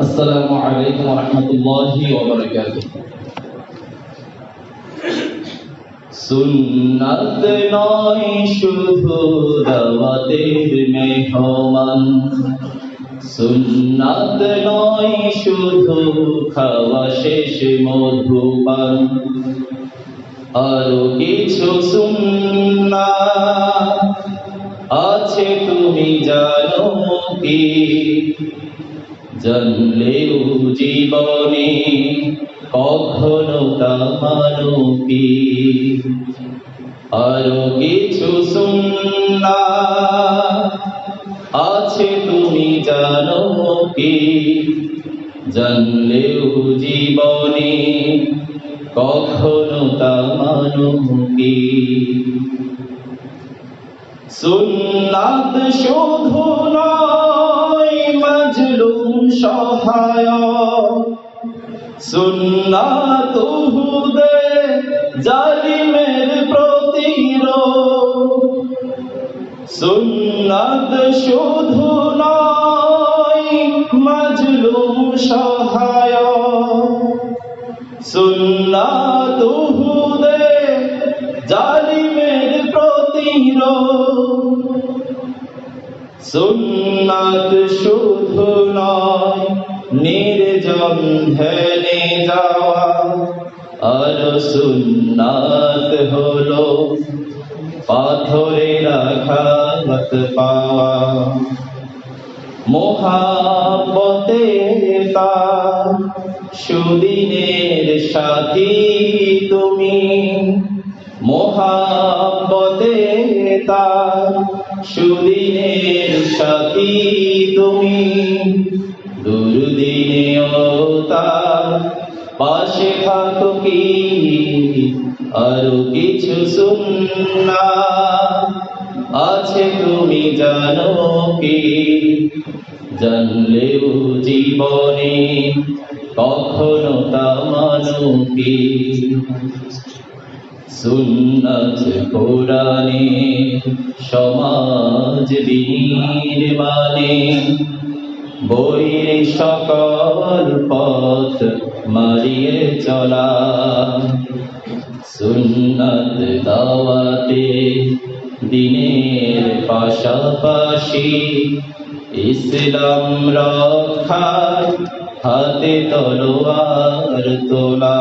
السلام عليكم ورحمة الله وبركاته সুন্নাত নয় শুধু দাওয়াতের মেহমান সুন্নাত নয় শুধু খাওয়া শেষ মধুপান আরো কিছু সুন্না আছে তুমি জানো কি জানলেও জীবনে কখনো তা কি? আরও কিছু সুন্না আছে তুমি জানো কি? জানলেও জীবনে কখনো তা মানো কি? সুন্নাত শুধু মজলুম সহায় সুন্নাত হুদে জালিমের প্রতিরোধ। সুন্নাত শুধু নয়, মজলুম সহায় সুন্নাত হুদে জালিমের প্রতিরোধ। সুন্নাত নয় নির্জন ধ্যানে যাওয়া। আর সুন্নাত হলো পাথরের আঘাত পাওয়া। মোহাবতে তার, সুদিনের সাথী তুমি। মোহাবতে তার সুদিনের সাথী তুমি দুর্দিনেও তার পাশে থাকো কি? আরও কিছু সুন্না আছে তুমি জানো কি? জানলেও জীবনে কখনো তা মানো কি? সুন্নত কোরআনে, সমাজ মানে বইয়ের সকল পথ মারিয়ে চলা। সুন্নত দাওয়াতে, দিনের পাশাপাশি ইসলাম রক্ষায় হাতে তলোয়ার তোলা।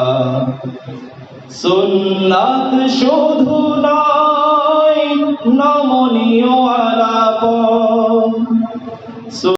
সুন্নাত শুধু